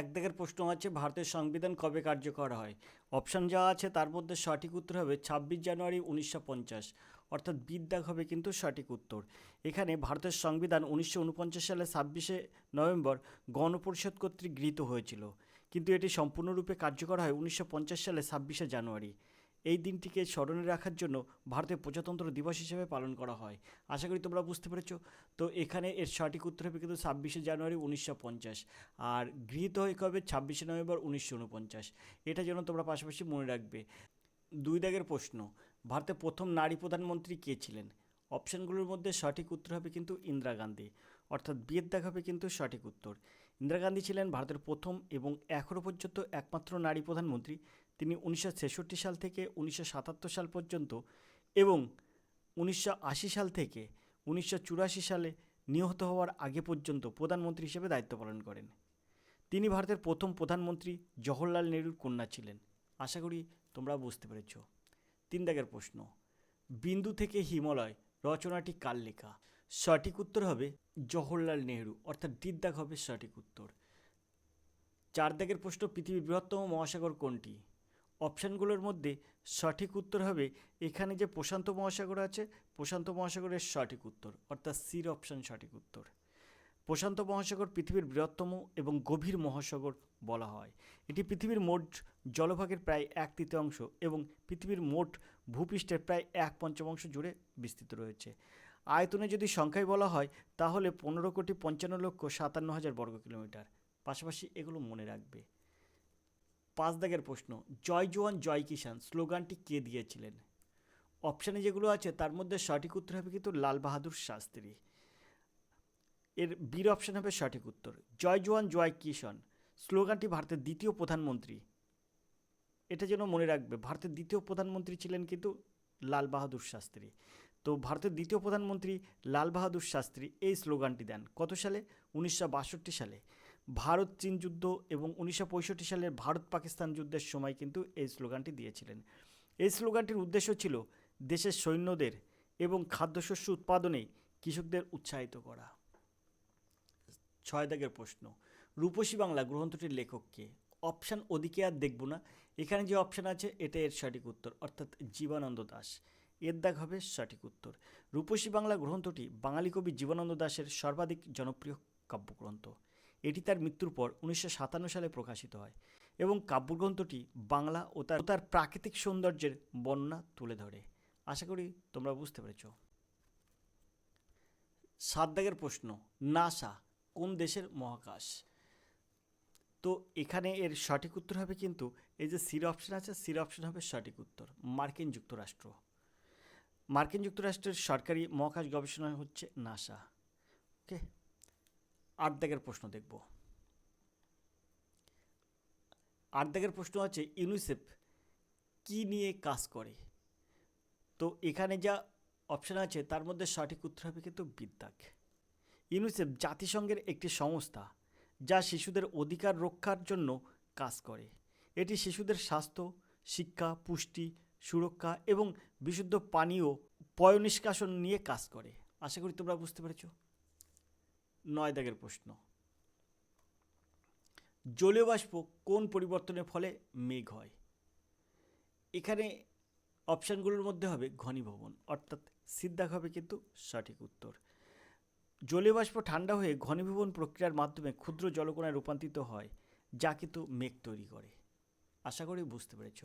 এক দিকের প্রশ্ন আছে, ভারতের সংবিধান কবে কার্যকর হয়? অপশান যা আছে তার মধ্যে সঠিক উত্তর হবে ছাব্বিশ জানুয়ারি উনিশশো পঞ্চাশ। অর্থাৎ বিদ্যাগ হবে কিন্তু সঠিক উত্তর। এখানে ভারতের সংবিধান উনিশশো উনপঞ্চাশ সালে ছাব্বিশে নভেম্বর গণপরিষদ কর্তৃক গৃহীত হয়েছিল। কিন্তু এটি সম্পূর্ণরূপে কার্যকর হয় উনিশশো পঞ্চাশ সালে ছাব্বিশে জানুয়ারি। এই দিনটিকে স্মরণে রাখার জন্য ভারতের প্রজাতন্ত্র দিবস হিসেবে পালন করা হয়। আশা করি তোমরা বুঝতে পেরেছ। তো এখানে এর সঠিক উত্তর হবে কিন্তু ছাব্বিশে জানুয়ারি উনিশশো পঞ্চাশ আর গৃহীত হয়ে কবে? ছাব্বিশে নভেম্বর উনিশশো উনপঞ্চাশ। এটা যেন তোমরা পাশাপাশি মনে রাখবে। দুই দাগের প্রশ্ন, ভারতের প্রথম নারী প্রধানমন্ত্রী কে ছিলেন? অপশানগুলোর মধ্যে সঠিক উত্তর হবে কিন্তু ইন্দিরা গান্ধী। অর্থাৎ বিয়ের দাগ হবে কিন্তু সঠিক উত্তর। ইন্দিরা গান্ধী ছিলেন ভারতের প্রথম এবং এখনও পর্যন্ত একমাত্র নারী প্রধানমন্ত্রী। তিনি উনিশশো ছেষট্টি সাল থেকে উনিশশো সাতাত্তর সাল পর্যন্ত এবং উনিশশো আশি সাল থেকে উনিশশো চুরাশি সালে নিহত হওয়ার আগে পর্যন্ত প্রধানমন্ত্রী হিসেবে দায়িত্ব পালন করেন। তিনি ভারতের প্রথম প্রধানমন্ত্রী জওহরলাল নেহরুর কন্যা ছিলেন। আশা করি তোমরা বুঝতে পেরেছ। তিন দাগের প্রশ্ন। বিন্দু থেকে হিমালয় রচনাটি কার লেখা? সঠিক উত্তর হবে জওহরলাল নেহরু, অর্থাৎ ডির দাগ হবে সঠিক উত্তর। চার দাগের প্রশ্ন, পৃথিবীর বৃহত্তম মহাসাগর কোনটি? অপশানগুলোর মধ্যে সঠিক উত্তর হবে। এখানে যে প্রশান্ত মহাসাগর আছে, প্রশান্ত মহাসাগরের সঠিক উত্তর, অর্থাৎ সির অপশান সঠিক উত্তর। প্রশান্ত মহাসাগর পৃথিবীর বৃহত্তম এবং গভীর মহাসাগর বলা হয়। এটি পৃথিবীর মোট জলভাগের প্রায় এক তৃতীয়াংশ এবং পৃথিবীর মোট ভূপৃষ্ঠের প্রায় এক পঞ্চমাংশ জুড়ে বিস্তৃত রয়েছে। আয়তনে যদি সংখ্যায় বলা হয়, তাহলে পনেরো কোটি পঞ্চান্ন লক্ষ সাতান্ন হাজার বর্গ কিলোমিটার পাশাপাশি এগুলো মনে রাখবে। পাঁচ দাগের প্রশ্ন, জয় জওয়ান জয় কিষাণ স্লোগানটি কে দিয়েছিলেন? অপশানে যেগুলো আছে, তার মধ্যে সঠিক উত্তর হবে কিন্তু লাল বাহাদুর শাস্ত্রী। এর বীর অপশান হবে সঠিক উত্তর, জয় জওয়ান জয় কিষাণ স্লোগানটি ভারতের দ্বিতীয় প্রধানমন্ত্রী। এটা যেন মনে রাখবে, ভারতের দ্বিতীয় প্রধানমন্ত্রী ছিলেন কিন্তু লাল বাহাদুর শাস্ত্রী। তো ভারতের দ্বিতীয় প্রধানমন্ত্রী লাল বাহাদুর শাস্ত্রী এই স্লোগানটি দেন। কত সালে? উনিশশো বাষট্টি সালে। ভারত চীন যুদ্ধ এবং উনিশশো পঁয়ষট্টি সালের ভারত পাকিস্তান যুদ্ধের সময় কিন্তু এই স্লোগানটি দিয়েছিলেন। এই স্লোগানটির উদ্দেশ্য ছিল দেশের সৈন্যদের এবং খাদ্যশস্য উৎপাদনে কৃষকদের উৎসাহিত করা। ছয় দাগের প্রশ্ন, রূপসী বাংলা গ্রন্থটির লেখককে অপশান ওদিকে আর দেখব না। এখানে যে অপশান আছে এটা এর সঠিক উত্তর, অর্থাৎ জীবানন্দ দাস। এর দাগ হবে সঠিক উত্তর। রূপসী বাংলা গ্রন্থটি বাঙালি কবি জীবানন্দ দাশের সর্বাধিক জনপ্রিয় কাব্যগ্রন্থ। এটি তার মৃত্যুর পর উনিশশো সাতান্ন সালে প্রকাশিত হয় এবং কাব্যগ্রন্থটি বাংলা ও তার তার প্রাকৃতিক সৌন্দর্যের বর্ণনা তুলে ধরে। আশা করি তোমরা বুঝতে পেরেছ। সাত দাগের প্রশ্ন, নাসা কোন দেশের মহাকাশ? তো এখানে এর সঠিক উত্তর হবে কিন্তু এই যে সির অপশন আছে, সির অপশন হবে সঠিক উত্তর, মার্কিন যুক্তরাষ্ট্র। মার্কিন যুক্তরাষ্ট্রের সরকারি মহাকাশ গবেষণা হচ্ছে নাসা। ওকে? দাগের প্রশ্ন দেখব। দাগের প্রশ্ন আছে ইউনিসেফ কি নিয়ে কাজ করে? তো এখানে যা অপশান আছে, তার মধ্যে সঠিক উত্তর হবে কিন্তু বিদ্যাক। ইউনিসেফ জাতিসংঘের একটি সংস্থা যা শিশুদের অধিকার রক্ষার জন্য কাজ করে। এটি শিশুদের স্বাস্থ্য, শিক্ষা, পুষ্টি, সুরক্ষা এবং বিশুদ্ধ পানীয়, পয়নিষ্কাশন নিয়ে কাজ করে। আশা করি তোমরা বুঝতে পেরেছ। নয় দাগের প্রশ্ন। জলীয় বাষ্প কোন পরিবর্তনের ফলে মেঘ হয়? এখানে অপশানগুলোর মধ্যে হবে ঘনীভবন, অর্থাৎ সিদ্ধাক হবে কিন্তু সঠিক উত্তর। জলীয় বাষ্প ঠান্ডা হয়ে ঘনীভবন প্রক্রিয়ার মাধ্যমে ক্ষুদ্র জলকণায় রূপান্তরিত হয়, যা কিন্তু মেঘ তৈরি করে। আশা করি বুঝতে পেরেছ।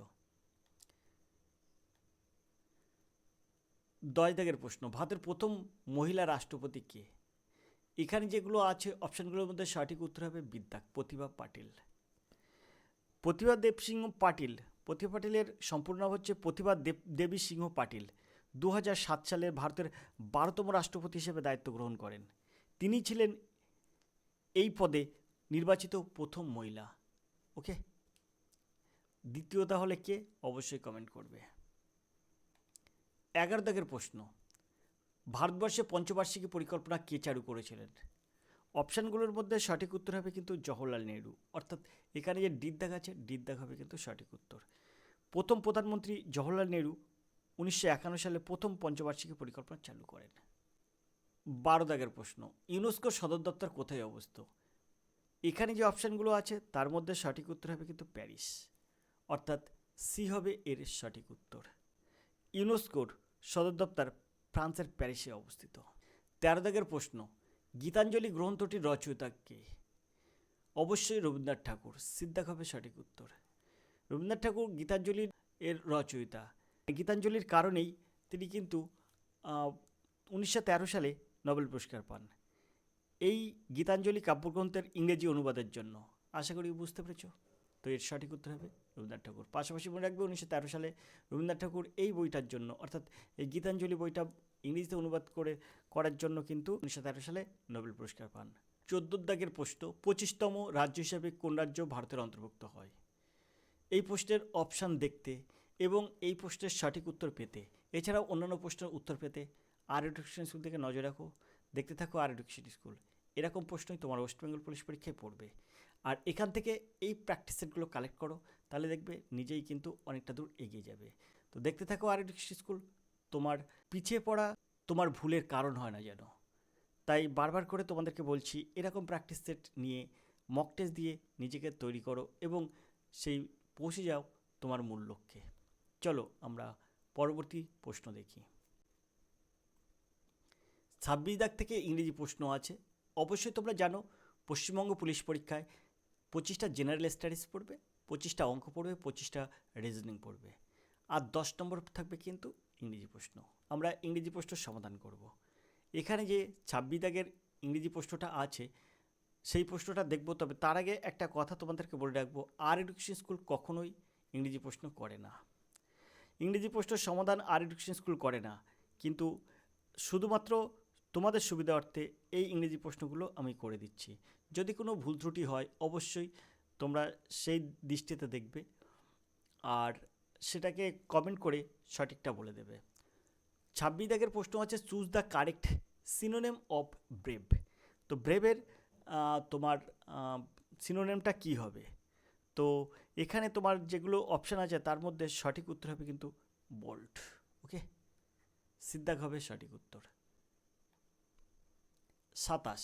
দশ দাগের প্রশ্ন, ভারতের প্রথম মহিলা রাষ্ট্রপতি কে? এখানে যেগুলো আছে, অপশানগুলোর মধ্যে সঠিক উত্তর হবে বিদ্যাক, প্রতিভা পাটিল। প্রতিভা দেব সিংহ পাটিল, প্রতিভা পাটিলের সম্পূর্ণ নাম হচ্ছে প্রতিভা দেব দেবী সিংহ পাটিল। দু সাত সালে ভারতের বারোতম রাষ্ট্রপতি হিসেবে দায়িত্ব গ্রহণ করেন। তিনি ছিলেন এই পদে নির্বাচিত প্রথম মহিলা। ওকে? দ্বিতীয় তাহলে কে? অবশ্যই কমেন্ট করবে। এগারো দাগের প্রশ্ন। ভারতবর্ষে পঞ্চবার্ষিকী পরিকল্পনা কে চালু করেছিলেন? অপশানগুলোর মধ্যে সঠিক উত্তর হবে কিন্তু জওহরলাল নেহরু। অর্থাৎ এখানে যে ডির দাগ আছে ডির দাগ হবে কিন্তু সঠিক উত্তর। প্রথম প্রধানমন্ত্রী জওহরলাল নেহরু উনিশশো একান্ন সালে প্রথম পঞ্চবার্ষিকী পরিকল্পনা চালু করেন। বারো দাগের প্রশ্ন ইউনেস্কোর সদর দপ্তর কোথায় অবস্থিত? এখানে যে অপশানগুলো আছে, তার মধ্যে সঠিক উত্তর হবে কিন্তু প্যারিস। অর্থাৎ সি হবে এর সঠিক উত্তর। ইউনেস্কোর সদর দপ্তর ফ্রান্সের প্যারিসে অবস্থিত। তেরো দাগের প্রশ্ন, গীতাঞ্জলি গ্রন্থটির রচয়িতা কে? অবশ্যই রবীন্দ্রনাথ ঠাকুর, সিদ্ধাক হবে সঠিক উত্তর। রবীন্দ্রনাথ ঠাকুর গীতাঞ্জলির এর রচয়িতা। গীতাঞ্জলির কারণেই তিনি কিন্তু উনিশশো তেরো সালে নোবেল পুরস্কার পান। এই গীতাঞ্জলি কাব্যগ্রন্থের ইংরেজি অনুবাদের জন্য। আশা করি বুঝতে পেরেছ? তো এর সঠিক উত্তর হবে রবীন্দ্রনাথ ঠাকুর। পাশাপাশি মনে রাখবে উনিশশো তেরো সালে রবীন্দ্রনাথ ঠাকুর এই বইটার জন্য, অর্থাৎ এই গীতাঞ্জলি বইটা ইংরেজিতে অনুবাদ করে, করার জন্য কিন্তু উনিশশো তেরো সালে নোবেল পুরস্কার পান। চোদ্দ দাগের প্রশ্ন, পঁচিশতম রাজ্য হিসাবে কোন রাজ্য ভারতের অন্তর্ভুক্ত হয়? এই প্রশ্নের অপশান দেখতে এবং এই প্রশ্নের সঠিক উত্তর পেতে, এছাড়াও অন্যান্য প্রশ্নের উত্তর পেতে আর এডুকেশন স্কুল থেকে নজর রাখো। দেখতে থাকো আর এডুকেশন স্কুল এরকম প্রশ্নই তোমার ওয়েস্ট বেঙ্গল পুলিশ পরীক্ষায় পড়বে। আর এখান থেকে এই প্র্যাকটিস সেটগুলো কালেক্ট করো, তাহলে দেখবে নিজেই কিন্তু অনেকটা দূর এগিয়ে যাবে। তো দেখতে থাকো আর স্কুল, তোমার পিছিয়ে পড়া তোমার ভুলের কারণ হয় না যেন। তাই বারবার করে তোমাদেরকে বলছি, এরকম প্র্যাকটিস সেট নিয়ে মক টেস্ট দিয়ে নিজেকে তৈরি করো এবং সেই পৌঁছে যাও তোমার মূল লক্ষ্যে। চলো আমরা পরবর্তী প্রশ্ন দেখি। ছাব্বিশ দাগ থেকে ইংরেজি প্রশ্ন আছে। অবশ্যই তোমরা জানো, পশ্চিমবঙ্গ পুলিশ পরীক্ষায় পঁচিশটা জেনারেল স্টাডিজ পড়বে, পঁচিশটা অঙ্ক পড়বে, পঁচিশটা রিজনিং পড়বে। আর দশ নম্বর থাকবে কিন্তু ইংরেজি প্রশ্ন। আমরা ইংরেজি প্রশ্ন সমাধান করব। এখানে যে ছাব্বিশ দাগের ইংরেজি প্রশ্নটা আছে, সেই প্রশ্নটা দেখব, তবে তার আগে একটা কথা তোমাদেরকে বলে রাখব আর এডুকেশন স্কুল কখনোই ইংরেজি প্রশ্ন করে না। ইংরেজি প্রশ্নের সমাধান আর এডুকেশন স্কুল করে না, কিন্তু শুধুমাত্র তোমাদের সুবিধার্থে এই ইংরেজি প্রশ্নগুলো আমি করে দিচ্ছি। যদি কোনো ভুল ত্রুটি হয়, অবশ্যই তোমরা সেই দৃষ্টিতে দেখবে আর সেটাকে কমেন্ট করে সঠিকটা বলে দেবে। ছাব্বিশ দাগের প্রশ্ন আছে choose the correct synonym of brave তো ব্রেভের তোমার সিনোনেমটা কি হবে? তো এখানে তোমার যেগুলো অপশান আছে, তার মধ্যে সঠিক উত্তর হবে কিন্তু বোল্ট ওকে সিদ্ধাক হবে সঠিক উত্তর। সাতাশ।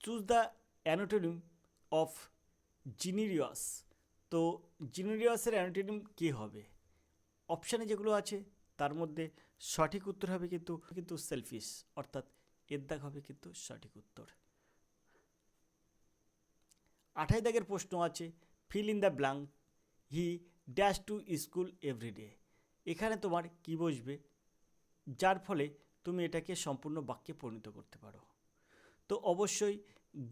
Choose the antonym of generous তো জিনিরিয়াসের অ্যানোটোনিম কী হবে? অপশানে যেগুলো আছে, তার মধ্যে সঠিক উত্তর হবে কিন্তু কিন্তু সেলফিশ অর্থাৎ এর দাগ হবে কিন্তু সঠিক উত্তর। আঠাই দাগের প্রশ্ন আছে fill in the blank he dash to school everyday এখানে তোমার কি বসবে? যার ফলে তুমি এটাকে সম্পূর্ণ বাক্যে পরিণত করতে পারো। তো অবশ্যই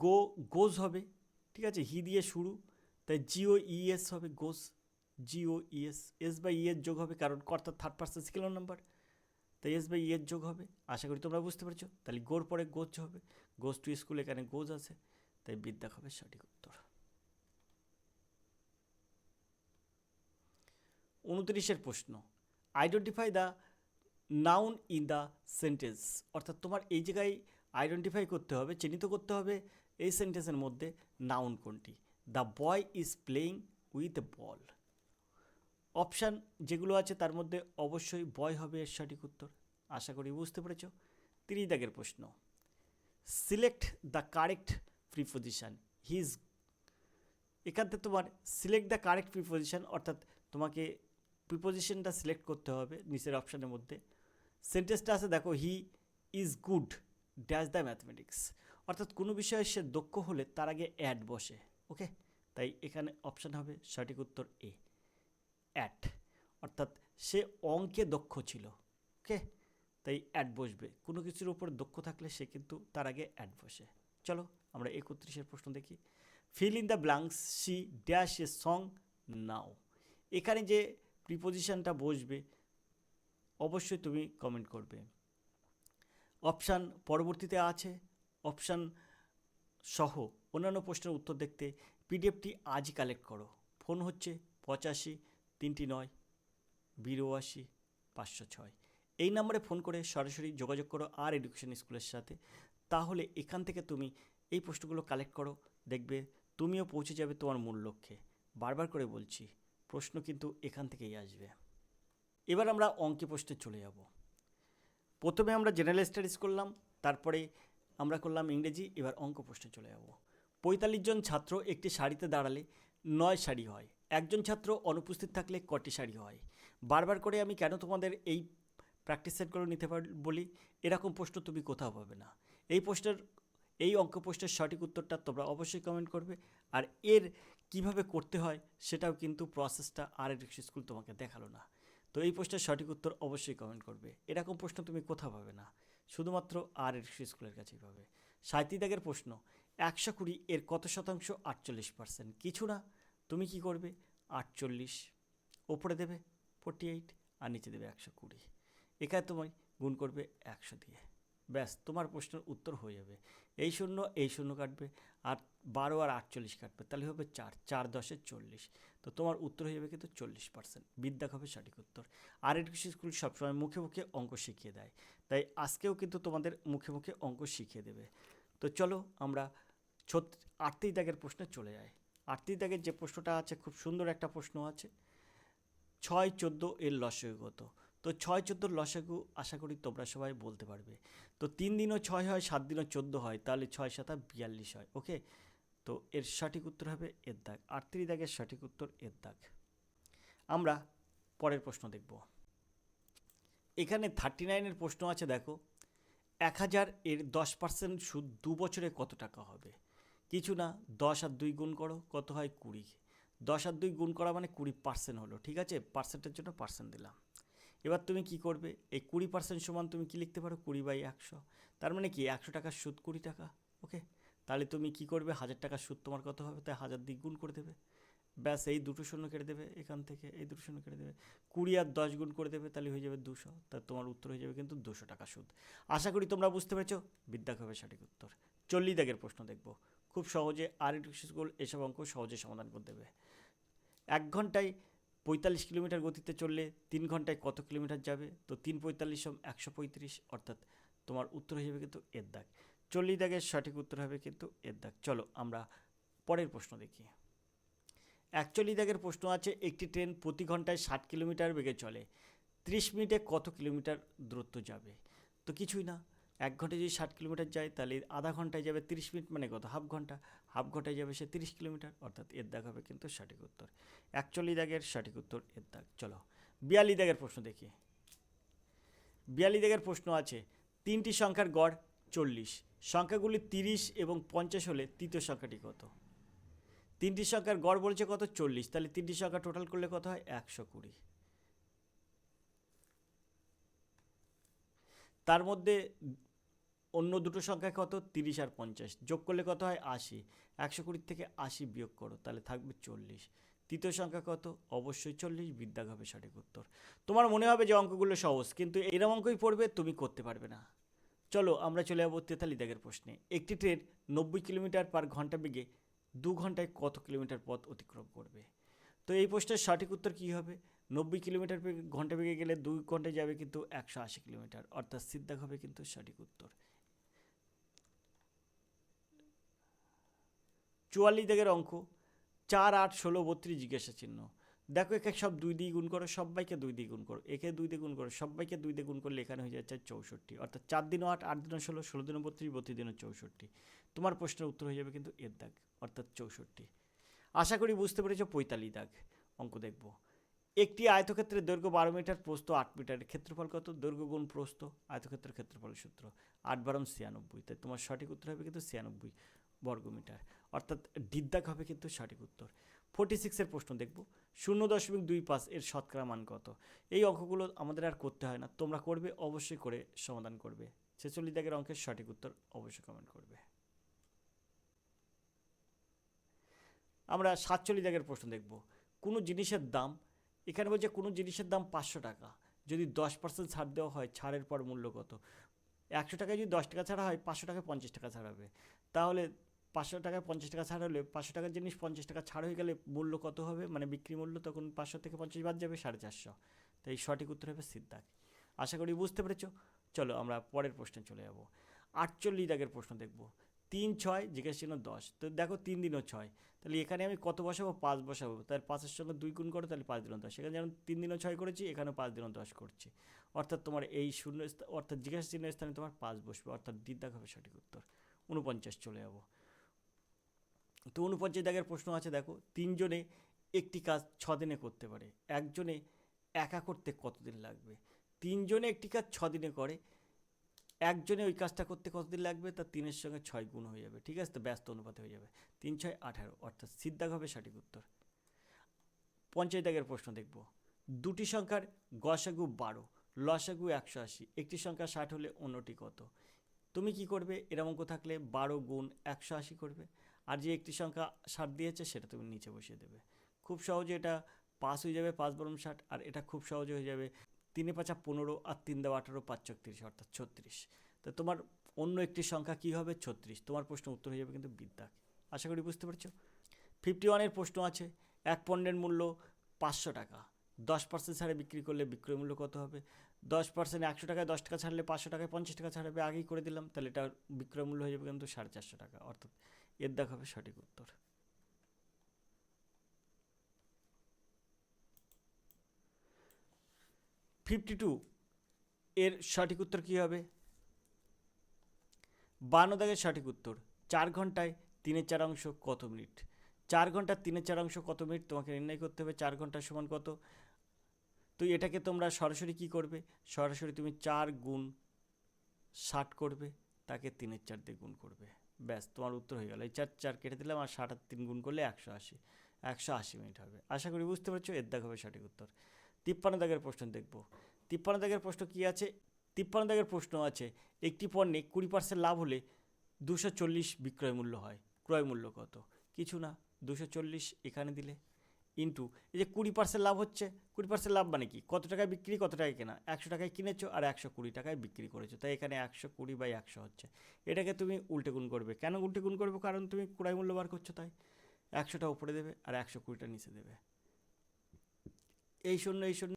গো, গোজ হবে, ঠিক আছে? হি দিয়ে শুরু, তাই জিও ইএস হবে goes G O E S S by ইয়ের যোগ হবে, কারণ কর্তার থার্ড পার্সন সিকেল নাম্বার তাই এস বাই ইয়ের যোগ হবে, আশা করি তোমরা বুঝতে পারছ। তাহলে গোর পরে গোজ হবে, গোজ টু স্কুল এখানে গোজ আছে, তাই বিদ্যা হবে সঠিক উত্তর। উনত্রিশের প্রশ্ন identify the noun in the sentence অর্থাৎ তোমার এই জায়গায় আইডেন্টিফাই করতে হবে, চিহ্নিত করতে হবে এই সেন্টেন্সের মধ্যে নাউন কোনটি। The boy is playing with ball option যেগুলো আছে তার মধ্যে অবশ্যই বয় হবে এর সঠিক উত্তর। আশা করি বুঝতে পেরেছ। তিরিশ দাগের প্রশ্ন। Select the correct preposition his এখান থেকে তোমার সিলেক্ট দ্য কারেক্ট প্রিপোজিশান অর্থাৎ তোমাকে প্রিপোজিশনটা সিলেক্ট করতে হবে নিচের অপশানের মধ্যে। সেন্টেন্সটা আছে, দেখো he is good dash the mathematics অর্থাৎ কোনো বিষয়ে সে দক্ষ হলে তার আগে অ্যাড বসে ওকে তাই এখানে অপশান হবে সঠিক উত্তর এ অ্যাট অর্থাৎ সে অঙ্কে দক্ষ ছিল ওকে তাই অ্যাড বসবে। কোনো কিছুর উপর দক্ষ থাকলে সে কিন্তু তার আগে অ্যাড বসে। চলো আমরা একত্রিশের প্রশ্ন দেখি। Fill in the blanks she dash a song now এখানে যে প্রিপোজিশনটা বসবে, অবশ্যই তুমি কমেন্ট করবে। অপশান পরবর্তীতে আছে, অপশান সহ। অন্যান্য প্রশ্নের উত্তর দেখতে পিডিএফটি আজই কালেক্ট করো। ফোন হচ্ছে পঁচাশি, তিনটি নয়, বিরাশি, পাঁচশো ছয়। এই নাম্বারে ফোন করে সরাসরি যোগাযোগ করো আর এডুকেশন স্কুলের সাথে। তাহলে এখান থেকে তুমি এই প্রশ্নগুলো কালেক্ট করো, দেখবে তুমিও পৌঁছে যাবে তোমার মূল লক্ষ্যে। বারবার করে বলছি, প্রশ্ন কিন্তু এখান থেকেই আসবে। এবার আমরা অঙ্কে প্রশ্নে চলে যাব। প্রথমে আমরা জেনারেল স্টাডিজ করলাম, তারপরে আমরা করলাম ইংরেজি, এবার অঙ্ক প্রশ্নে চলে যাব। পঁয়তাল্লিশ জন ছাত্র একটি সারিতে দাঁড়ালে নয় সারি হয়। একজন ছাত্র অনুপস্থিত থাকলে কটি সারি হয়? বারবার করে আমি কেন তোমাদের এই প্র্যাকটিস সেটগুলো নিতে পার বলি? এরকম প্রশ্ন তুমি কোথাও পাবে না। এই প্রশ্নের, এই অঙ্ক প্রশ্নের সঠিক উত্তরটা তোমরা অবশ্যই কমেন্ট করবে। আর এর কীভাবে করতে হয়, সেটাও কিন্তু প্রসেসটা আর স্কুল তোমাকে দেখাল না। তো এই প্রশ্নের সঠিক উত্তর অবশ্যই কমেন্ট করবে। এরকম প্রশ্ন তুমি কোথাও পাবে না। শুধুমাত্র আর এডুকেশ স্কুলের কাছেই পাবে। সাহিত্যিক দাগের প্রশ্ন, একশো কুড়ি এর কত শতাংশ আটচল্লিশ পার্সেন্ট কিছু না। তুমি কি করবে? আটচল্লিশ। ওপরে দেবে ফোর্টি এইট আর নিচে দেবে একশো কুড়ি। এখানে তোমায় গুণ করবে একশো দিয়ে। ব্যাস, তোমার প্রশ্নের উত্তর হয়ে যাবে। এই শূন্য এই শূন্য কাটবে আর বারো আর আটচল্লিশ কাটবে, তাহলে হবে চার চার দশে চল্লিশ। তো তোমার উত্তর হয়ে যাবে কিন্তু চল্লিশ পার্সেন্ট বিদ্যা হবে সঠিক উত্তর? আর এডুকেশন স্কুল সবসময় মুখে মুখে অঙ্ক শিখিয়ে দেয়, তাই আজকেও কিন্তু তোমাদের মুখে মুখে অঙ্ক শিখিয়ে দেবে। তো চলো আমরা ছত আটত্রিশ দাগের প্রশ্নে চলে যাই। আটত্রিশ দাগের যে প্রশ্নটা আছে, খুব সুন্দর একটা প্রশ্ন আছে। ছয় চোদ্দ এর লসাগু কত তো ছয় চোদ্দোর লসাগু আশা করি তোমরা সবাই বলতে পারবে। তো তিন দিনও ছয় হয়, সাত দিনও চোদ্দ হয়, তাহলে ছয় সাতা বিয়াল্লিশ হয়, ওকে? তো এর সঠিক উত্তর হবে এর দাগ, আটত্রিশ দাগের সঠিক উত্তর এর দাগ। আমরা পরের প্রশ্ন দেখব। এখানে থার্টি নাইনের প্রশ্ন আছে, দেখো। এক হাজার এর দশ পার্সেন্ট সুদ দু বছরে কত টাকা হবে? কিছু না, দশ আর দুই গুণ করো, কত হয় কুড়ি। দশ আর দুই গুণ করা মানে কুড়ি পার্সেন্ট হলো, ঠিক আছে? পার্সেন্টের জন্য পার্সেন্ট দিলাম। এবার তুমি কি করবে? এই কুড়ি পার্সেন্ট সমান তুমি কি লিখতে পারো? কুড়ি বাই একশো। তার মানে কি? একশো টাকার সুদ কুড়ি টাকা ওকে তাহলে তুমি কি করবে? হাজার টাকার সুদ তোমার কত হবে? তাই হাজার দিয়ে গুণ করে দেবে। ব্যাস, এই দুটো শূন্য কেটে দেবে এখান থেকে, এই দুটো শূন্য কেটে দেবে। কুড়ি আর দশ গুণ করে দেবে, তাহলে হয়ে যাবে দুশো। তা তোমার উত্তর হয়ে যাবে কিন্তু দুশো টাকা সুদ। আশা করি তোমরা বুঝতে পেরেছ। বিদ্যা হবে সঠিক উত্তর। চল্লিশ দাগের প্রশ্ন দেখব। খুব সহজে আর স্কুল এসব অঙ্ক সহজে সমাধান করে দেবে। এক ঘন্টায় পঁয়তাল্লিশ কিলোমিটার গতিতে চললে তিন ঘন্টায় কত কিলোমিটার যাবে? তো তিন পঁয়তাল্লিশ একশো পঁয়ত্রিশ, অর্থাৎ তোমার উত্তর হয়ে যাবে কিন্তু এর দাগ। চল্লিশ দাগের সঠিক উত্তর হবে কিন্তু এর দাগ। চলো আমরা পরের প্রশ্ন দেখি। একচল্লিশ দাগের প্রশ্ন আছে, একটি ট্রেন প্রতি ঘন্টায় ষাট কিলোমিটার বেগে চলে, ত্রিশ মিনিটে কত কিলোমিটার দূরত্ব যাবে? তো কিছুই না। এক ঘন্টায় যদি ষাট কিলোমিটার যায়, তাহলে আধা ঘন্টায় যাবে তিরিশ মিনিট মানে কত? হাফ ঘণ্টা। হাফ ঘন্টায় যাবে সে তিরিশ কিলোমিটার, অর্থাৎ এর দাগ হবে কিন্তু সঠিক উত্তর। একচল্লিশ দাগের সঠিক উত্তর, এর দাগ। চলো, বিয়াল্লিশ দাগের প্রশ্ন দেখি। বিয়াল্লিশ দাগের প্রশ্ন আছে, তিনটি সংখ্যার গড় চল্লিশ। সংখ্যাগুলি তিরিশ এবং পঞ্চাশ হলে তৃতীয় সংখ্যাটি কত? তিনটি সংখ্যার গড় বলছে কত? চল্লিশ। তাহলে তিনটি সংখ্যা টোটাল করলে কত হয়? একশো কুড়ি। তার মধ্যে অন্য দুটো সংখ্যা কত? তিরিশ আর পঞ্চাশ। যোগ করলে কত হয়? আশি। একশো কুড়ির থেকে আশি বিয়োগ করো, তাহলে থাকবে চল্লিশ। তৃতীয় সংখ্যা কত? অবশ্যই চল্লিশ। বিদ্যাগ হবে সঠিক উত্তর। তোমার মনে হবে যে অঙ্কগুলো সহজ, কিন্তু এরম অঙ্কই পড়বে, তুমি করতে পারবে না। চলো, আমরা চলে যাব তেতাল্লিশ দাগের প্রশ্নে। একটি ট্রেন নব্বই কিলোমিটার পার ঘণ্টা বেগে দু ঘন্টায় কত কিলোমিটার পথ অতিক্রম করবে? তো এই প্রশ্নের সঠিক উত্তর কী হবে? নব্বই কিলোমিটার ঘণ্টা বেগে গেলে দুই ঘন্টায় যাবে কিন্তু একশো আশি কিলোমিটার, অর্থাৎ সিদ্ধাক হবে কিন্তু সঠিক উত্তর। চুয়াল্লিশ দাগের অঙ্ক, চার, আট, ষোলো, বত্রিশ জিজ্ঞাসা চিহ্ন। দেখো একে সব দুই দিয়ে গুণ করো সবাইকে দুই দিয়ে গুণ করো, একে দুই দিয়ে গুণ করো সবাইকে দুই দিয়ে গুণ করলে এখানে হয়ে যাচ্ছে চৌষট্টি। অর্থাৎ চার দিনও আট আট দিনও ষোলো ষোলো দিনও বত্রিশ বত্রিশ দিনও চৌষট্টি। তোমার প্রশ্নের উত্তর হয়ে যাবে কিন্তু এর দাগ, অর্থাৎ চৌষট্টি। আশা করি বুঝতে পেরেছ, পঁয়তাল্লিশ দাগ অঙ্ক দেখব। একটি আয়তক্ষেত্রের দৈর্ঘ্য বারো মিটার প্রস্ত আট মিটারের ক্ষেত্রফল কত? দৈর্ঘ্য গুণ প্রস্ত আয়তক্ষেত্রের ক্ষেত্রফল সূত্র। আট বারম ছিয়ানব্বই। তাই তোমার সঠিক উত্তর হবে কিন্তু ছিয়ানব্বই বর্গমিটার। অর্থাৎ ডিদ্দাক হবে কিন্তু সঠিক উত্তর। ফোর্টি সিক্সের প্রশ্ন দেখব। শূন্য দশমিক দুই পাঁচ এর শতকরা মান কত? এই অঙ্কগুলো আমাদের আর করতে হয় না। তোমরা করবে, অবশ্যই করে সমাধান করবে। ছেচল্লিশ দাগের অঙ্কের সঠিক উত্তর অবশ্যই কমেন্ট করবে। আমরা সাতচল্লিশ দাগের প্রশ্ন দেখব। কোনো জিনিসের দাম, এখানে বলছে কোনো জিনিসের দাম পাঁচশো টাকা। যদি দশ পার্সেন্ট ছাড় দেওয়া হয়, ছাড়ের পর মূল্য কত? একশো টাকায় যদি দশ টাকা ছাড়া হয়, পাঁচশো টাকায় পঞ্চাশ টাকা ছাড়াবে তাহলে পাঁচশো টাকায় পঞ্চাশ টাকা ছাড় হলে, পাঁচশো টাকার জিনিস পঞ্চাশ টাকা ছাড় হয়ে গেলে মূল্য কত হবে? মানে বিক্রি মূল্য তখন পাঁচশো থেকে পঞ্চাশ বাদ যাবে, সাড়ে চারশো। তাই সঠিক উত্তর হবে সিদ্ধাক আশা করি বুঝতে পেরেছ? চলো আমরা পরের প্রশ্নে চলে যাব। আটচল্লিশ দাগের প্রশ্ন দেখব। তিন, ছয়, জিজ্ঞেস চিহ্ন দশ। তো দেখো তিন দিনও ছয়। তাহলে এখানে আমি কত বসাবো? পাঁচ বসাবো। তাহলে পাঁচের সঙ্গে দুই গুণ করো, তাহলে পাঁচ দিনও দশ। এখানে যেমন তিন দিনও ছয় করেছি এখানে পাঁচ দিনও দশ করছি। অর্থাৎ তোমার এই শূন্য অর্থাৎ জিজ্ঞাসা চিহ্নের স্থানে তোমার পাঁচ বসবে। অর্থাৎ দিদাগ হবে সঠিক উত্তর। উনপঞ্চাশ চলে যাব। তো অনুপর্যায় দাগের প্রশ্ন আছে, দেখো, তিনজনে একটি কাজ ছ দিনে করতে পারে। একজনে একা করতে কতদিন লাগবে? তিনজনে একটি কাজ ছ দিনে করে, একজনে ওই কাজটা করতে কতদিন লাগবে? তা তিনের সঙ্গে ছয় গুণ হয়ে যাবে, ঠিক আছে? তো ব্যস্ত অনুপাতে হয়ে যাবে। তিন, ছয়, আঠারো, অর্থাৎ সিদ্ধাগ হবে সঠিক উত্তর। পঞ্চায়েত দাগের প্রশ্ন দেখব। দুটি সংখ্যার গসাগু বারো, লসাগু একশো আশি, একটি সংখ্যা ষাট হলে অন্যটি কত? তুমি কি করবে? অঙ্ক থাকলে বারো গুণ একশো আশি করবে। আর যে একটি সংখ্যা ষাট দিয়েছে, সেটা তুমি নিচে বসিয়ে দেবে। খুব সহজে এটা পাস হয়ে যাবে, পাঁচ বরম ষাট, আর এটা খুব সহজে হয়ে যাবে তিনে পাঁচা পনেরো আর তিন দেওয়া আঠারো, পাঁচ চৌত্রিশ অর্থাৎ ছত্রিশ। তো তোমার অন্য একটি সংখ্যা কী হবে? ছত্রিশ। তোমার প্রশ্ন উত্তর হয়ে যাবে কিন্তু বিদ্যা আশা করি বুঝতে পারছ? ফিফটি ওয়ানের প্রশ্ন আছে, এক পণ্যের মূল্য পাঁচশো টাকা। দশ পার্সেন্ট ছাড়ে বিক্রি করলে বিক্রয় মূল্য কত হবে? দশ পার্সেন্ট একশো টাকায় দশ টাকা ছাড়লে পাঁচশো টাকায় পঞ্চাশ টাকা ছাড়বে আগেই করে দিলাম, তাহলে এটা বিক্রয় মূল্য হয়ে যাবে কিন্তু সাড়ে চারশো টাকা, অর্থাৎ এর দেখ হবে সঠিক উত্তর। ফিফটি টু এর সঠিক উত্তর কী হবে? বান্ন দাগের সঠিক উত্তর, চার ঘন্টায় তিনের চার অংশ কত মিনিট? চার ঘণ্টার তিনের চার অংশ কত মিনিট? তোমাকে নির্ণয় করতে হবে, চার ঘণ্টার সমান কত? তো এটাকে তোমরা সরাসরি কি করবে? সরাসরি তুমি চার গুণ ষাট করবে, তাকে তিনের চার দিয়ে গুণ করবে। ব্যাস, তোমার উত্তর হয়ে গেল। এই চার চার কেটে দিলাম আর ষাট আর তিন গুণ করলে একশো আশি একশো আশি মিনিট হবে। আশা করি বুঝতে পারছ, এর দাগ হবে সঠিক উত্তর। তিপ্পান্ন দাগের প্রশ্ন দেখব। তিপ্পান্ন দাগের প্রশ্ন কী আছে? তিপ্পান্ন দাগের প্রশ্ন আছে, একটি পণ্যে কুড়ি পার্সেন্ট লাভ হলে দুশো চল্লিশ বিক্রয় মূল্য হয়। ক্রয় মূল্য কত? কিছু না, দুশো চল্লিশ এখানে দিলে। ইন্টু এই যে কুড়ি পার্সেন্ট লাভ হচ্ছে, কুড়ি পার্সেন্ট লাভ মানে কি? কত টাকায় বিক্রি, কত টাকায় কেনা? একশো টাকায় কিনেছো আর একশো কুড়ি টাকায় বিক্রি করেছ। তাই এখানে একশো কুড়ি বাই একশো হচ্ছে। এটাকে তুমি উল্টে গুণ করবে। কেন উল্টে গুণ করবে? কারণ তুমি ক্রয় মূল্য বার করছ তাই। একশোটা উপরে দেবে আর একশো কুড়িটা নিচে দেবে। এই শূন্য এই শূন্য।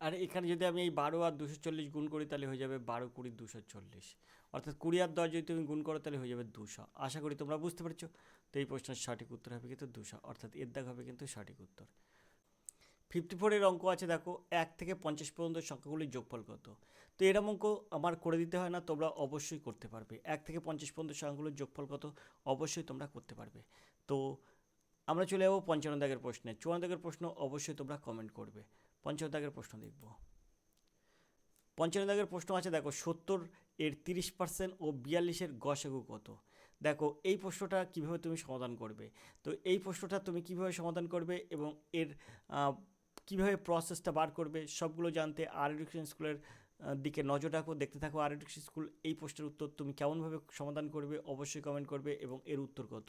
আর এখানে যদি আমি এই বারো আর দুশো চল্লিশ গুণ করি, তাহলে হয়ে যাবে বারো কুড়ি দুশো চল্লিশ। অর্থাৎ কুড়ি আর দশ যদি তুমি গুণ করো, তাহলে হয়ে যাবে দুশো। আশা করি তোমরা বুঝতে পারছ? তো এই প্রশ্নের সঠিক উত্তর হবে কিন্তু দুশো। অর্থাৎ এর দাগ হবে কিন্তু সঠিক উত্তর। ফিফটি ফোরের অঙ্ক আছে, দেখো, এক থেকে পঞ্চাশ পর্যন্ত সংখ্যাগুলির যোগফল কত? তো এরম অঙ্ক আমার করে দিতে হয় না, তোমরা অবশ্যই করতে পারবে। এক থেকে পঞ্চাশ পর্যন্ত সংখ্যাগুলোর যোগফল কত? অবশ্যই তোমরা করতে পারবে। তো আমরা চলে যাব পঞ্চান্ন দাগের প্রশ্নে। চুয়ান্ন দাগের প্রশ্ন অবশ্যই তোমরা কমেন্ট করবে। পঞ্চান্ন দাগের প্রশ্ন দেখব। পঞ্চান্ন দাগের প্রশ্ন আছে, দেখো, সত্তর এর তিরিশ পার্সেন্ট ও বিয়াল্লিশের গসাগু কত? দেখো, এই প্রশ্নটা কীভাবে তুমি সমাধান করবে? তো এই প্রশ্নটা তুমি কীভাবে সমাধান করবে এবং এর কীভাবে প্রসেসটা বার করবে, সবগুলো জানতে আর এডুকেশন স্কুলের দিকে নজর রাখো, দেখতে থাকো আর এডুকেশন স্কুল এই প্রশ্নের উত্তর তুমি কেমনভাবে সমাধান করবে, অবশ্যই কমেন্ট করবে এবং এর উত্তর কত?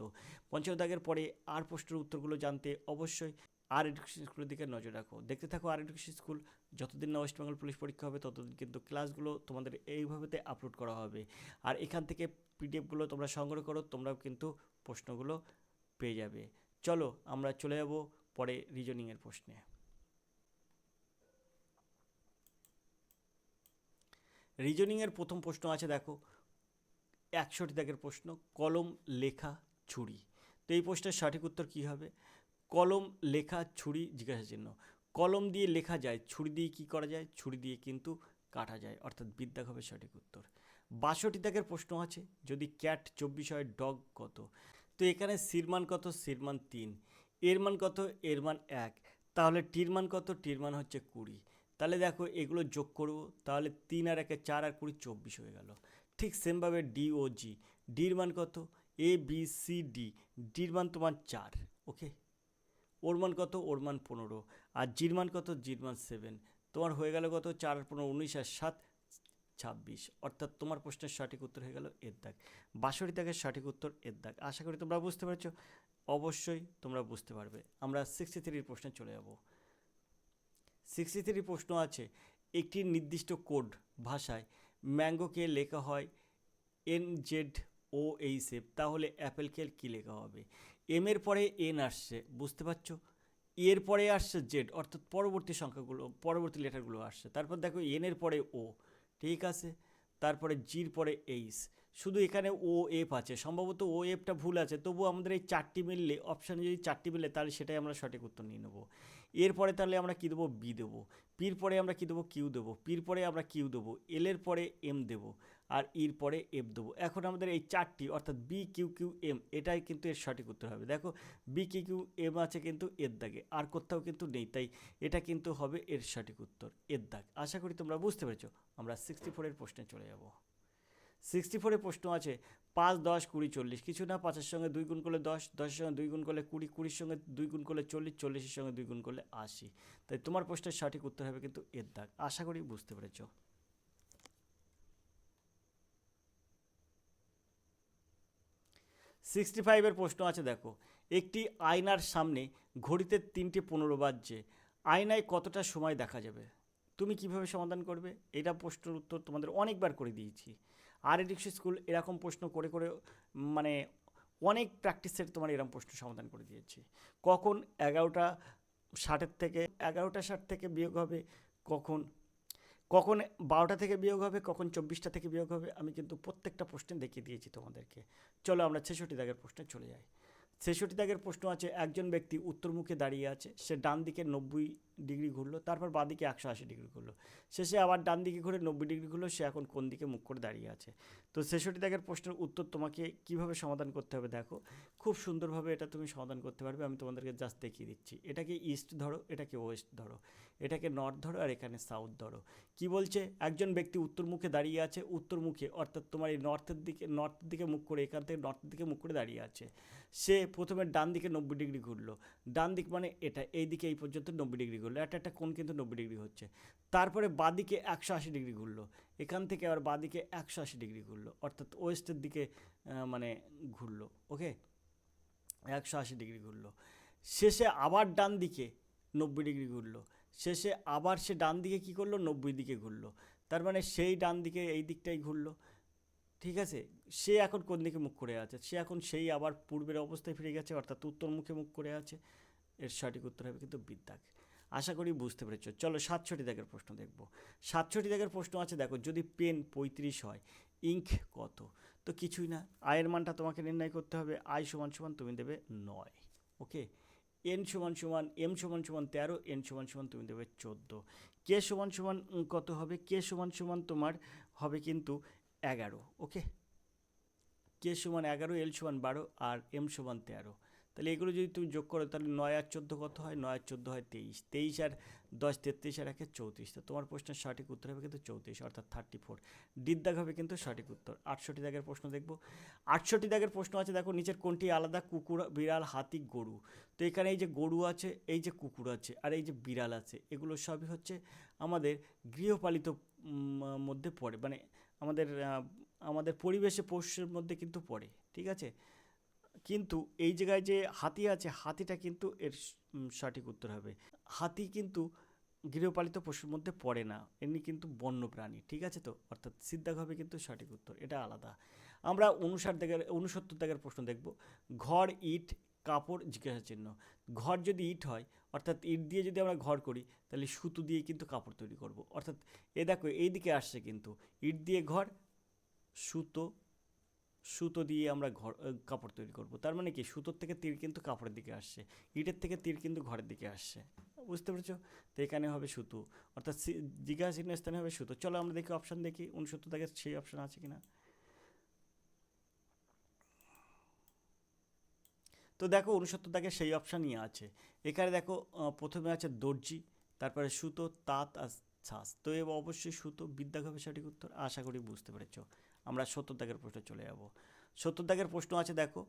পঞ্চায়েত দাগের পরে আর প্রশ্নের উত্তরগুলো জানতে অবশ্যই আর এডুকেশন স্কুলের দিকে নজর রাখো। দেখতে থাকো আর এডুকেশন স্কুল যতদিন না ওয়েস্ট বেঙ্গল পুলিশ পরীক্ষা হবে, ততদিন কিন্তু ক্লাসগুলো তোমাদের এইভাবেতে আপলোড করা হবে। আর এখান থেকে পিডিএফগুলো তোমরা সংগ্রহ করো, তোমরাও কিন্তু প্রশ্নগুলো পেয়ে যাবে। চলো, আমরা চলে যাব পরে রিজনিংয়ের প্রশ্নে। রিজনিংয়ের প্রথম প্রশ্ন আছে দেখো, একশোটি দাগের প্রশ্ন, কলম, লেখা, ছুরি। তো এই প্রশ্নের সঠিক উত্তর কী হবে? কলম, লেখা, ছুরি জিজ্ঞাসা চিহ্ন। কলম দিয়ে লেখা যায়, ছুরি দিয়ে কী করা যায়? ছুরি দিয়ে কিন্তু কাটা যায়। অর্থাৎ বিদ্যা হবে সঠিক উত্তর। বাষট্টি দাগের প্রশ্ন আছে, যদি ক্যাট চব্বিশ হয় ডগ কত? তো এখানে সির মান কত? সির মান তিন। এর মান কত? এর মান এক। তাহলে টির মান কত? টির মান হচ্ছে কুড়ি। তাহলে দেখো, এগুলো যোগ করব, তাহলে তিন আর একে চার আর কুড়ি চব্বিশ হয়ে গেল। ঠিক সেমভাবে ডি ও জি ডির মান কত? এ বি সি ডি ডির মান তোমার চার ওকে ওর মান কত? ওর মান পনেরো। আর জির মান কত? জির মান সেভেন। তোমার হয়ে গেল কত? চার, পনেরো, উনিশ আর সাত, ছাব্বিশ। অর্থাৎ তোমার প্রশ্নের সঠিক উত্তর হয়ে গেল এর দাগ। বাষট্টি দাগের সঠিক উত্তর এর দাগ। আশা করি তোমরা বুঝতে পারছ। অবশ্যই তোমরা বুঝতে পারবে। আমরা সিক্সটি থ্রির প্রশ্নে চলে যাব। সিক্সটি থ্রি প্রশ্ন আছে, একটি নির্দিষ্ট কোড ভাষায় ম্যাঙ্গোকে লেখা হয় এন জেড ও এই সেপ তাহলে অ্যাপেলকে কী লেখা হবে? এম এর পরে এন আসছে, বুঝতে পারছ? এর পরে আসছে জেড অর্থাৎ পরবর্তী সংখ্যাগুলো, পরবর্তী লেটারগুলো আসছে। তারপর দেখো এন এর পরে ও ঠিক আছে? তারপরে জির পরে এইস শুধু এখানে ও এফ আছে। সম্ভবত ও এফটা ভুল আছে। তবু আমাদের এই চারটি মিললে অপশানে যদি চারটি মিললে তাহলে সেটাই আমরা সঠিক উত্তর নিয়ে নেব। এরপরে তাহলে আমরা কী দেবো? বি দেবো। পির পরে আমরা কী দেবো? কিউ দেবো। পির পরে আমরা কিউ দেবো। এলের পরে এম দেবো। আর ইর পরে এফ দেবো। এখন আমাদের এই চারটি, অর্থাৎ বি, কিউ কিউ, এম, এটাই কিন্তু এর সঠিক উত্তর হবে। দেখো, বি, কিউ কিউ, এম আছে কিন্তু এর দাগে, আর কোথাও কিন্তু নেই। তাই এটা কিন্তু হবে এর সঠিক উত্তর, এর দাগ। আশা করি তোমরা বুঝতে পেরেছ। আমরা সিক্সটি ফোরের প্রশ্নে চলে যাব। সিক্সটি ফোরের প্রশ্ন আছে, পাঁচ, দশ, কুড়ি, চল্লিশ। কিছু না, পাঁচের সঙ্গে দুই গুণ করলে দশ, দশের সঙ্গে দুই গুণ করলে কুড়ি, কুড়ির সঙ্গে দুই গুণ করলে চল্লিশ, চল্লিশের সঙ্গে দুই গুণ করলে আশি। তাই তোমার প্রশ্নের সঠিক উত্তর হবে কিন্তু এর দাগ। আশা করি বুঝতে পেরেছ। সিক্সটি ফাইভের প্রশ্ন আছে, দেখো। একটি আয়নার সামনে ঘড়িতে তিনটে পনেরো বাজছে। আয়নায় কতটা সময় দেখা যাবে? তুমি কীভাবে সমাধান করবে? এটা প্রশ্নের উত্তর তোমাদের অনেকবার করে দিয়েছি। আর এডিক্স স্কুল এরকম প্রশ্ন করে করে মানে অনেক প্র্যাকটিসের তোমার এরকম প্রশ্ন সমাধান করে দিয়েছি। কখন এগারোটা ষাটের থেকে, এগারোটা ষাট থেকে বিয়োগ হবে, কখন কখন বারোটা থেকে বিয়োগ হবে, কখন চব্বিশটা থেকে বিয়োগ হবে, আমি কিন্তু প্রত্যেকটা প্রশ্নে দেখিয়ে দিয়েছি তোমাদেরকে। চলো আমরা ছেষট্টি দাগের প্রশ্নে চলে যাই। ছেষট্টি দাগের প্রশ্ন আছে, একজন ব্যক্তি উত্তরমুখে দাঁড়িয়ে আছে, সে ডান দিকে নব্বই ডিগ্রি ঘুরলো, তারপর বাঁ দিকে একশো আশি ডিগ্রি ঘুরলো। শেষে আবার ডান দিকে ঘুরে নব্বই ডিগ্রি ঘুরলো, সে এখন কোন দিকে মুখ করে দাঁড়িয়ে আছে? তো ছেষট্টি দাগের প্রশ্নের উত্তর তোমাকে কীভাবে সমাধান করতে হবে দেখো? খুব সুন্দরভাবে এটা তুমি সমাধান করতে পারবে, আমি তোমাদেরকে জাস্ট দেখিয়ে দিচ্ছি। এটাকে ইস্ট ধরো, এটাকে ওয়েস্ট ধরো, এটাকে নর্থ ধরো আর এখানে সাউথ ধরো। কি বলছে? একজন ব্যক্তি উত্তর মুখে দাঁড়িয়ে আছে, উত্তর মুখে, অর্থাৎ তোমার এই নর্থের দিকে নর্থের দিকে মুখ করে, এখান থেকে নর্থের দিকে মুখ করে দাঁড়িয়ে আছে। সে প্রথমে ডান দিকে নব্বই ডিগ্রি ঘুরলো। ডান দিক মানে এটা, এই দিকে এই পর্যন্ত নব্বই ডিগ্রি ঘুরলো। একটা একটা কোণ কিন্তু নব্বই ডিগ্রি হচ্ছে। তারপরে বাদিকে একশো আশি ডিগ্রি ঘুরলো। এখান থেকে আবার বাদিকে একশো আশি ডিগ্রি ঘুরলো। অর্থাৎ ওয়েস্টের দিকে মানে ঘুরলো ওকে একশো আশি ডিগ্রি ঘুরলো। শেষে আবার ডান দিকে নব্বই ডিগ্রি ঘুরলো। শেষে আবার সে ডান দিকে কী করল? নব্বই দিকে ঘুরলো। তার মানে সেই ডান দিকে এই দিকটাই ঘুরলো। ঠিক আছে? সে এখন কোন দিকে মুখ করে আছে? সে এখন সেই আবার পূর্বের অবস্থায় ফিরে গেছে, অর্থাৎ উত্তর মুখে মুখ করে আছে। এর সঠিক উত্তর হবে কিন্তু বিদ্যাক। আশা করি বুঝতে পেরেছ। চলো সাতষট্টি দাগের প্রশ্ন দেখব। সাতষট্টি দাগের প্রশ্ন আছে, দেখো, যদি পেন পঁয়ত্রিশ হয়, ইঙ্ক কত? তো কিছুই না, আয়ের মানটা তোমাকে নির্ণয় করতে হবে, আয় সমান সমান তুমি দেবে নয়, ওকে? এন সমান সমান, এম সমান সমান তেরো, এন সমান সমান তুমি দেবে চোদ্দ। কে সমান সমান কত হবে? কে সমান সমান তোমার হবে কিন্তু এগারো, ওকে? কে সমান এগারো, এল সমান বারো, আর এম সমান তেরো। তাহলে এগুলো যদি তুমি যোগ করো, তাহলে নয় আর চোদ্দ কত হয়? নয় আর চোদ্দ হয় তেইশ। তেইশ আর দশ, তেত্রিশ আর একে চৌত্রিশ। তো তোমার প্রশ্নের সঠিক উত্তর হবে কিন্তু চৌত্রিশ, অর্থাৎ থার্টি ফোর ডির দাগ হবে কিন্তু সঠিক উত্তর। আটষট্টি দাগের প্রশ্ন দেখব। আটষট্টি দাগের প্রশ্ন আছে, দেখো নিচের কোনটি আলাদা? কুকুর, বিড়াল, হাতি, গরু। তো এখানে এই যে গরু আছে, এই যে কুকুর আছে, আর এই যে বিড়াল আছে, এগুলো সবই হচ্ছে আমাদের গৃহপালিত মধ্যে পড়ে। মানে আমাদের আমাদের পরিবেশে পোষ্যের মধ্যে কিন্তু পড়ে। ঠিক আছে? কিন্তু এই জায়গায় যে হাতি আছে, হাতিটা কিন্তু এর সঠিক উত্তর হবে। হাতি কিন্তু গৃহপালিত পশুর মধ্যে পড়ে না, এমনি কিন্তু বন্য প্রাণী ঠিক আছে তো? অর্থাৎ সিদ্ধাগ হবে কিন্তু সঠিক উত্তর, এটা আলাদা। আমরা উনষাট দাগের উনসত্তর দাগের প্রশ্ন দেখব। ঘর, ইট, কাপড়, জিজ্ঞাসা চিহ্ন। ঘর যদি ইট হয়, অর্থাৎ ইট দিয়ে যদি আমরা ঘর করি, তাহলে সুতো দিয়ে কিন্তু কাপড় তৈরি করব। অর্থাৎ এ দেখো এই দিকে আসছে কিন্তু। ইট দিয়ে ঘর, সুতো সুতো দিয়ে আমরা ঘর কাপড় তৈরি করব। তার মানে কি? সুতোর থেকে তীর কিন্তু কাপড়ের দিকে আসছে, ইটের থেকে তীর কিন্তু ঘরের দিকে আসছে। বুঝতে পেরেছ? তো এখানে হবে সুতো। অর্থাৎ জিজ্ঞাসা চিহ্ন স্থানে হবে সুতো। চলো আমরা দেখি অপশান দেখি, উনসত্তর দাগের সেই অপশান আছে কিনা। তো দেখো উনসত্তর দাগে সেই অপশানই আছে। এখানে দেখো প্রথমে আছে দর্জি, তারপরে সুতো, তাঁত আর ছাঁচ তো অবশ্যই সুতো বিদ্যা হবে সঠিক উত্তর, আশা করি বুঝতে পেরেছ। আমরা সত্তর দাগের প্রশ্নে চলে যাব। সত্তর দাগের প্রশ্ন আছে, দেখো।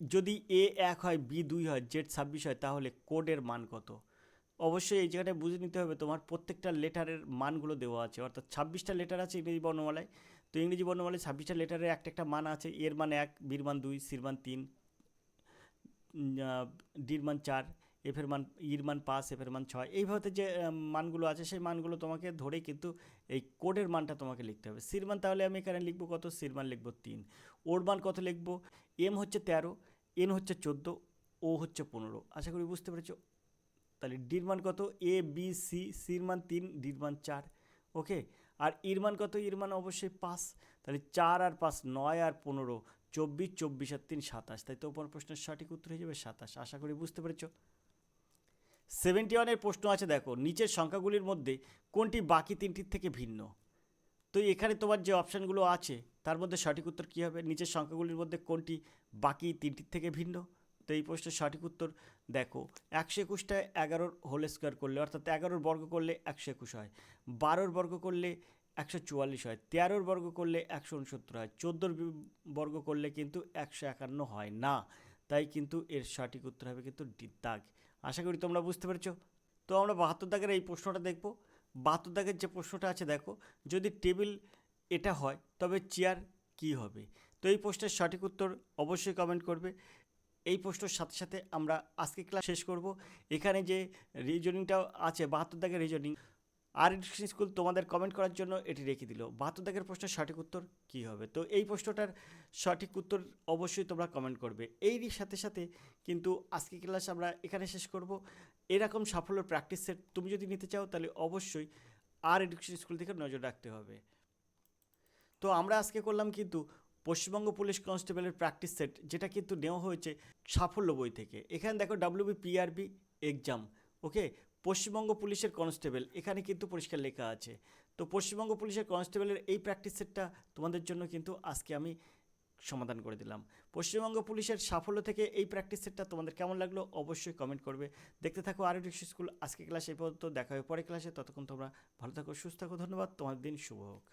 যদি এ এক হয় বি দুই হয় জেড ছাব্বিশ হয়, তাহলে কোডের মান কত? অবশ্যই এই জায়গাটায় বুঝে নিতে হবে, তোমার প্রত্যেকটা লেটারের মানগুলো দেওয়া আছে। অর্থাৎ ছাব্বিশটা লেটার আছে ইংরেজি বর্ণমালায়। তো ইংরেজি বর্ণমালায় ছাব্বিশটা লেটারের একটা একটা মান আছে। এর মান এক, বির মান দুই, সির মান তিন ডির মান চার এফের মান, ইর মান পাঁচ, এফের মান ছয় এইভাবে যে মানগুলো আছে, সেই মানগুলো তোমাকে ধরেই কিন্তু এই কোডের মানটা তোমাকে লিখতে হবে। সির মান তাহলে আমি এখানে লিখব কত? সির মান লিখব তিন। ওর মান কত লিখব? এম হচ্ছে তেরো, এন হচ্ছে চোদ্দ, ও হচ্ছে পনেরো। আশা করি বুঝতে পেরেছ? তাহলে ডির মান কত? এ, বি, সি, সির মান তিন, ডির মান চার। ওকে? আর ইর মান কত? ইর মান অবশ্যই পাঁচ। তাহলে চার আর পাঁচ, নয় আর পনেরো, চব্বিশ চব্বিশ আর তিন, সাতাশ। তাই তো প্রশ্নের সঠিক উত্তর হয়ে যাবে সাতাশ। আশা করি বুঝতে পেরেছ? সেভেন্টি ওয়ানের প্রশ্ন আছে, দেখো, নিচের সংখ্যাগুলির মধ্যে কোনটি বাকি তিনটির থেকে ভিন্ন? তো এখানে তোমার যে অপশানগুলো আছে, তার মধ্যে সঠিক উত্তর কী হবে? নিচের সংখ্যাগুলির মধ্যে কোনটি বাকি তিনটির থেকে ভিন্ন? তো এই প্রশ্নের সঠিক উত্তর, দেখো, একশো একুশটা এগারোর হোল স্কোয়ার করলে, অর্থাৎ এগারোর বর্গ করলে একশো একুশ হয়, বারোর বর্গ করলে একশো চুয়াল্লিশ হয়, তেরোর বর্গ করলে একশো উনসত্তর হয়, চোদ্দোর বর্গ করলে কিন্তু একশো একান্ন হয় না। তাই কিন্তু এর সঠিক উত্তর হবে কিন্তু দাগ আশা করি তোমরা বুঝতে পেরেছ। তো আমরা বাহাত্তর দাগের এই প্রশ্নটা দেখব। বাহাত্তর দাগের যে প্রশ্নটা আছে, দেখো, যদি টেবিল এটা হয়, তবে চেয়ার কি হবে? তো এই প্রশ্নের সঠিক উত্তর অবশ্যই কমেন্ট করবে। এই প্রশ্নের সাথে সাথে আমরা আজকে ক্লাস শেষ করব। এখানে যে রিজনিংটা আছে, বাহাত্তর দাগের রিজনিং আর এডুকেশন স্কুল তোমাদের কমেন্ট করার জন্য এটি রেখে দিল। বাহাত্তর দাগের প্রশ্নের সঠিক উত্তর কী হবে? তো এই প্রশ্নটার সঠিক উত্তর অবশ্যই তোমরা কমেন্ট করবে। এরই সাথে সাথে কিন্তু আজকে ক্লাস আমরা এখানে শেষ করব। এরকম সাফল্যের প্র্যাকটিস সেট তুমি যদি নিতে চাও তাহলে অবশ্যই আর এডুকেশন স্কুল থেকে নজর রাখতে হবে। তো আমরা আজকে করলাম কিন্তু পশ্চিমবঙ্গ পুলিশ কনস্টেবলের প্র্যাকটিস সেট যেটা কিন্তু নেওয়া হয়েছে সাফল্য বই থেকে। এখানে দেখো WB PRB exam okay Paschimbanga পুলিশের কনস্টেবল, এখানে কিন্তু পরিষ্কার লেখা আছে। তো পশ্চিমবঙ্গ পুলিশের কনস্টেবলের এই প্র্যাকটিস সেটটা তোমাদের জন্য কিন্তু আজকে আমি সমাধান করে দিলাম। পশ্চিমবঙ্গ পুলিশের সাফল্য থেকে এই প্র্যাকটিস সেটটা তোমাদের কেমন লাগল অবশ্যই কমেন্ট করবে। দেখতে থাকো আর স্কুল আজকে ক্লাস এই পর্যন্ত। দেখা হবে পরে ক্লাসে ততক্ষণ তোমরা ভালো থাকো, সুস্থ থাকো। ধন্যবাদ। তোমার দিন শুভ হোক।